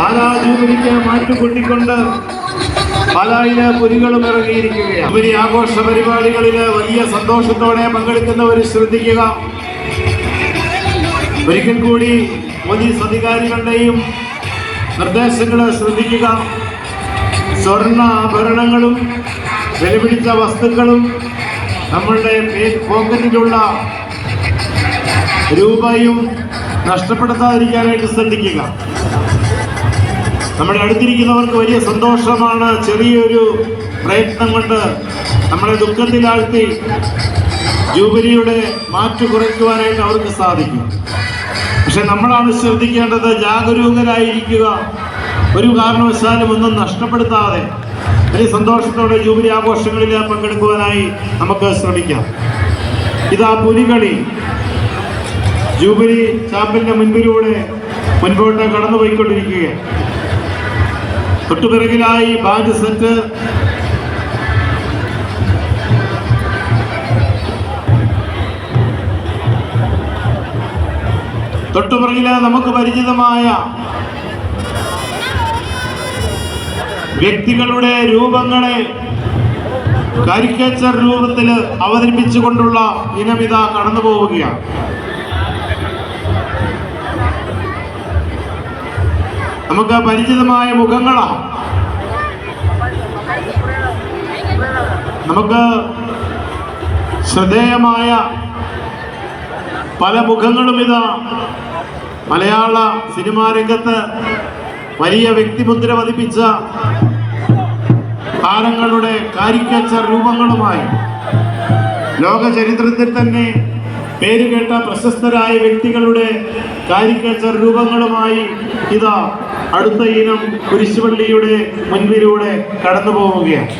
പാലാ ജൂബിലിക്ക് മാറ്റുകൊണ്ടിക്കൊണ്ട് പാലായിലെ പുലികളും ഇറങ്ങിയിരിക്കുകയാണ്. ജൂബിലി ആഘോഷ പരിപാടികളിൽ വലിയ സന്തോഷത്തോടെ പങ്കെടുക്കുന്നവർ ശ്രദ്ധിക്കുക. ഒരിക്കൽ കൂടി പോലീസ് അധികാരികളുടെയും നിർദ്ദേശങ്ങൾ ശ്രദ്ധിക്കുക. സ്വർണ ആഭരണങ്ങളും വിലപിടിച്ച വസ്തുക്കളും നമ്മളുടെ പോക്കറ്റിലുള്ള രൂപയും നഷ്ടപ്പെടുത്താതിരിക്കാനായിട്ട് ശ്രദ്ധിക്കുക. നമ്മുടെ അടുത്തിരിക്കുന്നവർക്ക് വലിയ സന്തോഷമാണ് ചെറിയൊരു പ്രയത്നം കൊണ്ട് നമ്മളെ ദുഃഖത്തിലാഴ്ത്തി ജൂബിലിയുടെ മാറ്റു കുറയ്ക്കുവാനായിട്ട് അവർക്ക് സാധിക്കും. പക്ഷെ നമ്മളാണ് ശ്രദ്ധിക്കേണ്ടത് ജാഗരൂകരായിരിക്കുക. ഒരു കാരണവശാലും ഒന്നും നഷ്ടപ്പെടുത്താതെ വലിയ സന്തോഷത്തോടെ ജൂബിലി ആഘോഷങ്ങളിൽ പങ്കെടുക്കുവാനായി നമുക്ക് ശ്രമിക്കാം. ഇതാ പുലികളി. ജൂബിലി ചാപ്പലിന്റെ മുൻപിലൂടെ മുൻപോട്ട് കടന്നുപോയിക്കൊണ്ടിരിക്കുകയാണ്. തൊട്ടുപിറകിലായി ബാൻഡ് സെറ്റ്. തൊട്ടുപിറകിൽ നമുക്ക് പരിചിതമായ വ്യക്തികളുടെ രൂപങ്ങളെ കാരിക്കേച്ചർ രൂപത്തിൽ അവതരിപ്പിച്ചുകൊണ്ടുള്ള ഇനമിത കടന്നു പോവുകയാണ് നമുക്ക് പരിചിതമായ മുഖങ്ങളാണ് നമുക്ക് ശ്രദ്ധേയമായ പല മുഖങ്ങളും ഇതാ. മലയാള സിനിമാ രംഗത്ത് വലിയ വ്യക്തിമുദ്ര പതിപ്പിച്ച താരങ്ങളുടെ കാരിക്കേച്ചർ രൂപങ്ങളുമായി ലോക ചരിത്രത്തിൽ തന്നെ പേരുകേട്ട പ്രശസ്തരായ വ്യക്തികളുടെ കാരിക്കേച്ചർ രൂപങ്ങളുമായി ഇതാ അടുത്ത ഇനം കുരിശുപള്ളിയുടെ മുൻപിലൂടെ കടന്നു പോവുകയാണ്